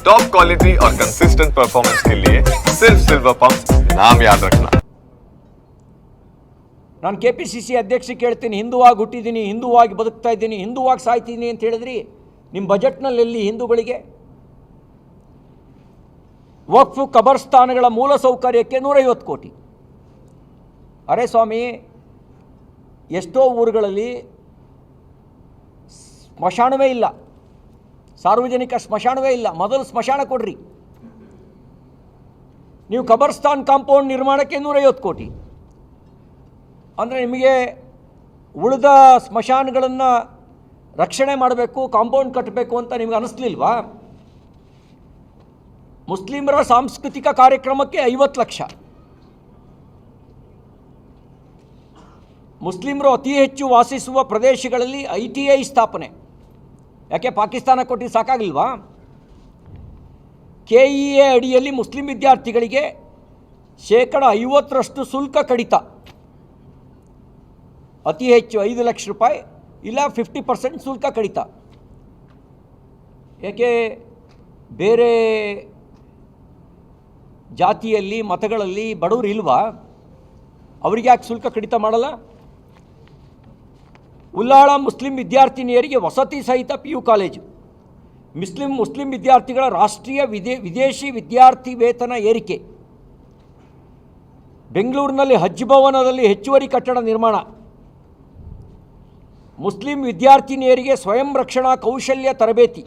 Top quality और consistent performance के लिए सिर्फ सिल्वर पंप नाम याद रखना ನಾನು ಕೆ ಪಿ ಸಿ ಸಿ ಅಧ್ಯಕ್ಷ ಕೇಳ್ತೀನಿ ಹಿಂದುವಾಗಿ ಹುಟ್ಟಿದ್ದೀನಿ ಹಿಂದುವಾಗಿ ಬದುಕ್ತಾ ಇದ್ದೀನಿ ಹಿಂದುವಾಗಿ ಸಾಯ್ತೀನಿ ಅಂತ ಹೇಳಿದ್ರಿ ನಿಮ್ಮ ಬಜೆಟ್ನಲ್ಲಿ ಎಲ್ಲಿ ಹಿಂದೂಗಳಿಗೆ ವಕ್ಫ್ ಕಬರ್ಸ್ಥಾನಗಳ ಮೂಲ ಸೌಕರ್ಯಕ್ಕೆ ನೂರೈವತ್ತು ಕೋಟಿ ಅರೆ ಸ್ವಾಮಿ ಎಷ್ಟೋ ಊರುಗಳಲ್ಲಿ ಸ್ಮಶಾನವೇ ಇಲ್ಲ ಸಾರ್ವಜನಿಕ ಸ್ಮಶಾನವೇ ಇಲ್ಲ. ಮೊದಲು ಸ್ಮಶಾನ ಕೊಡ್ರಿ. ನೀವು ಕಬರ್ಸ್ತಾನ್ ಕಾಂಪೌಂಡ್ ನಿರ್ಮಾಣಕ್ಕೆ ನೂರೈವತ್ತು ಕೋಟಿ. ಅಂದರೆ ನಿಮಗೆ ಉಳಿದ ಸ್ಮಶಾನಗಳನ್ನು ರಕ್ಷಣೆ ಮಾಡಬೇಕು, ಕಾಂಪೌಂಡ್ ಕಟ್ಟಬೇಕು ಅಂತ ನಿಮ್ಗೆ ಅನಿಸ್ಲಿಲ್ವಾ? ಮುಸ್ಲಿಮರ ಸಾಂಸ್ಕೃತಿಕ ಕಾರ್ಯಕ್ರಮಕ್ಕೆ ಐವತ್ತು ಲಕ್ಷ. ಮುಸ್ಲಿಮರು ಅತಿ ಹೆಚ್ಚು ವಾಸಿಸುವ ಪ್ರದೇಶಗಳಲ್ಲಿ ಐ ಟಿ ಐ ಸ್ಥಾಪನೆ. ಯಾಕೆ ಪಾಕಿಸ್ತಾನ ಕೊಟ್ಟು ಸಾಕಾಗಿಲ್ವಾ ಕೆ ಇ ಎ ಅಡಿಯಲ್ಲಿ ಮುಸ್ಲಿಂ ವಿದ್ಯಾರ್ಥಿಗಳಿಗೆ ಶೇಕಡ ಐವತ್ತರಷ್ಟು ಶುಲ್ಕ ಕಡಿತ. ಅತಿ ಹೆಚ್ಚು ಐದು ಲಕ್ಷ ರೂಪಾಯಿ ಇಲ್ಲ ಫಿಫ್ಟಿ ಪರ್ಸೆಂಟ್ ಶುಲ್ಕ ಕಡಿತ. ಏಕೆ? ಬೇರೆ ಜಾತಿಯಲ್ಲಿ, ಮತಗಳಲ್ಲಿ ಬಡವರು ಇಲ್ವಾ? ಅವ್ರಿಗೆ ಯಾಕೆ ಶುಲ್ಕ ಕಡಿತ ಮಾಡಲ್ಲ? ಉಲ್ಲಾಳ ಮುಸ್ಲಿಂ ವಿದ್ಯಾರ್ಥಿನಿಯರಿಗೆ ವಸತಿ ಸಹಿತ P U college. Muslim Muslim ವಿದ್ಯಾರ್ಥಿಗಳ ರಾಷ್ಟ್ರೀಯ ವಿದೇ, ವಿದೇಶಿ ವಿದ್ಯಾರ್ಥಿ ವೇತನ ಏರಿಕೆ. ಬೆಂಗಳೂರಿನಲ್ಲಿ ಹಜ್ ಭವನದಲ್ಲಿ ಹೆಚ್ಚುವರಿ ಕಟ್ಟಡ ನಿರ್ಮಾಣ. ಮುಸ್ಲಿಂ ವಿದ್ಯಾರ್ಥಿನಿಯರಿಗೆ ಸ್ವಯಂ ರಕ್ಷಣಾ ಕೌಶಲ್ಯ ತರಬೇತಿ.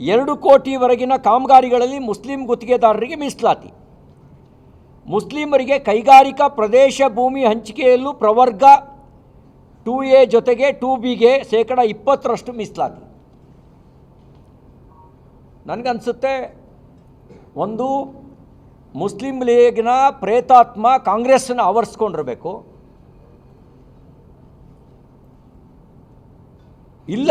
ಎರಡು ಕೋಟಿವರೆಗಿನ ಕಾಮಗಾರಿಗಳಲ್ಲಿ ಮುಸ್ಲಿಂ ಗುತ್ತಿಗೆದಾರರಿಗೆ ಮೀಸಲಾತಿ. ಮುಸ್ಲಿಮರಿಗೆ ಕೈಗಾರಿಕಾ ಪ್ರದೇಶ ಭೂಮಿ ಹಂಚಿಕೆಯಲ್ಲೂ ಪ್ರವರ್ಗ ಟೂ ಎ ಜೊತೆಗೆ ಟೂ ಬಿಗೆ ಶೇಕಡ ಇಪ್ಪತ್ತರಷ್ಟು ಮೀಸಲಾತಿ. ನನಗನ್ಸುತ್ತೆ, ಒಂದು ಮುಸ್ಲಿಂ ಲೀಗ್ನ ಪ್ರೇತಾತ್ಮ ಕಾಂಗ್ರೆಸ್ಸನ್ನು ಆವರಿಸ್ಕೊಂಡಿರಬೇಕು. ಇಲ್ಲ,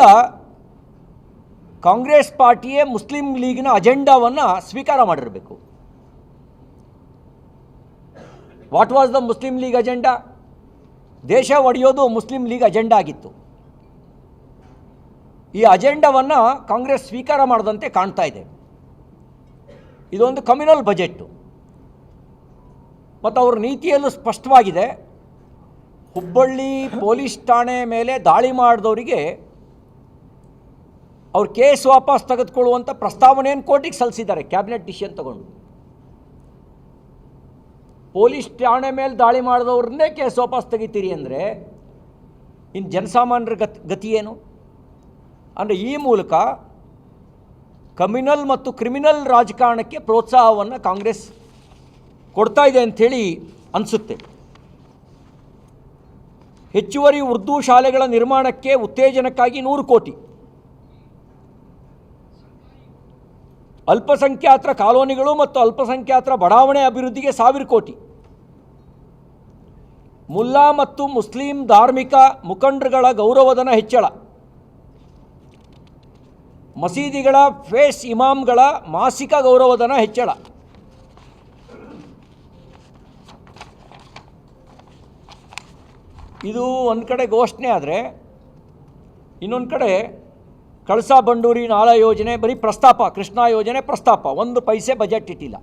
ಕಾಂಗ್ರೆಸ್ ಪಾರ್ಟಿಯೇ ಮುಸ್ಲಿಂ ಲೀಗ್ನ ಅಜೆಂಡಾವನ್ನು ಸ್ವೀಕಾರ ಮಾಡಿರಬೇಕು. What was the Muslim League agenda? ದೇಶ ಒಡೆಯೋದು ಮುಸ್ಲಿಂ ಲೀಗ್ ಅಜೆಂಡಾ ಆಗಿತ್ತು. ಈ ಅಜೆಂಡಾವನ್ನು ಕಾಂಗ್ರೆಸ್ ಸ್ವೀಕಾರ ಮಾಡದಂತೆ ಕಾಣ್ತಾ ಇದೆ. ಇದೊಂದು ಕಮ್ಯುನಲ್ ಬಜೆಟ್ಟು ಮತ್ತು ಅವ್ರ ನೀತಿಯಲ್ಲೂ ಸ್ಪಷ್ಟವಾಗಿದೆ. ಹುಬ್ಬಳ್ಳಿ ಪೊಲೀಸ್ ಠಾಣೆ ಮೇಲೆ ದಾಳಿ ಮಾಡಿದವರಿಗೆ ಅವ್ರ ಕೇಸ್ ವಾಪಸ್ ತೆಗೆದುಕೊಳ್ಳುವಂಥ ಪ್ರಸ್ತಾವನೆಯನ್ನು ಕೋರ್ಟಿಗೆ ಸಲ್ಲಿಸಿದ್ದಾರೆ, ಕ್ಯಾಬಿನೆಟ್ ಡಿಸಿಷನ್ ತಗೊಂಡು. ಪೊಲೀಸ್ ಠಾಣೆ ಮೇಲೆ ದಾಳಿ ಮಾಡಿದವ್ರನ್ನೇ ಕೇಸ್ ವಾಪಸ್ ತೆಗಿತೀರಿ ಅಂದರೆ ಇನ್ನು ಜನಸಾಮಾನ್ಯರ ಗತಿ ಗತಿ ಏನು? ಅಂದರೆ ಈ ಮೂಲಕ ಕಮ್ಯುನಲ್ ಮತ್ತು ಕ್ರಿಮಿನಲ್ ರಾಜಕಾರಣಕ್ಕೆ ಪ್ರೋತ್ಸಾಹವನ್ನು ಕಾಂಗ್ರೆಸ್ ಕೊಡ್ತಾ ಇದೆ ಅಂಥೇಳಿ ಅನಿಸುತ್ತೆ. ಹೆಚ್ಚುವರಿ ಉರ್ದು ಶಾಲೆಗಳ ನಿರ್ಮಾಣಕ್ಕೆ ಉತ್ತೇಜನಕ್ಕಾಗಿ ನೂರು ಕೋಟಿ. ಅಲ್ಪಸಂಖ್ಯಾತರ ಕಾಲೋನಿಗಳು ಮತ್ತು ಅಲ್ಪಸಂಖ್ಯಾತರ ಬಡಾವಣೆ ಅಭಿವೃದ್ಧಿಗೆ ಸಾವಿರ ಕೋಟಿ. ಮುಲ್ಲಾ ಮತ್ತು ಮುಸ್ಲಿಂ ಧಾರ್ಮಿಕ ಮುಖಂಡರುಗಳ ಗೌರವಧನ ಹೆಚ್ಚಳ. ಮಸೀದಿಗಳ ಫೇಸ್ ಇಮಾಮ್ಗಳ ಮಾಸಿಕ ಗೌರವಧನ ಹೆಚ್ಚಳ. ಇದು ಒಂದು ಕಡೆ ಘೋಷಣೆ ಆದರೆ, ಇನ್ನೊಂದು ಕಡೆ ಕಳಸಾ ಬಂಡೂರಿ ನಾಳ ಯೋಜನೆ, ಬರೀ ಪ್ರಸ್ತಾಪ, ಕೃಷ್ಣಾ ಯೋಜನೆ ಪ್ರಸ್ತಾಪ. ಒಂದು ಪೈಸೆ ಬಜೆಟ್ ಇಟ್ಟಿಲ್ಲ.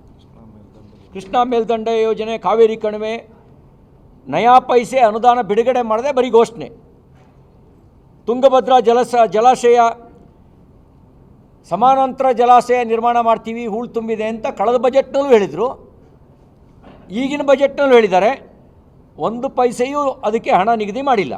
ಕೃಷ್ಣಾ ಮೇಲ್ದಂಡೆ ಯೋಜನೆ, ಕಾವೇರಿ ಕಣಿವೆ, ನಯಾ ಪೈಸೆ ಅನುದಾನ ಬಿಡುಗಡೆ ಮಾಡದೆ ಬರೀ ಘೋಷಣೆ. ತುಂಗಭದ್ರಾ ಜಲಸ, ಜಲಾಶಯ, ಸಮಾನಾಂತರ ಜಲಾಶಯ ನಿರ್ಮಾಣ ಮಾಡ್ತೀವಿ, ಹೂಳು ತುಂಬಿದೆ ಅಂತ ಕಳೆದ ಬಜೆಟ್ನಲ್ಲೂ ಹೇಳಿದರು. ಈಗಿನ ಬಜೆಟ್ನಲ್ಲೂ ಹೇಳಿದ್ದಾರೆ. ಒಂದು ಪೈಸೆಯೂ ಅದಕ್ಕೆ ಹಣ ನಿಗದಿ ಮಾಡಿಲ್ಲ.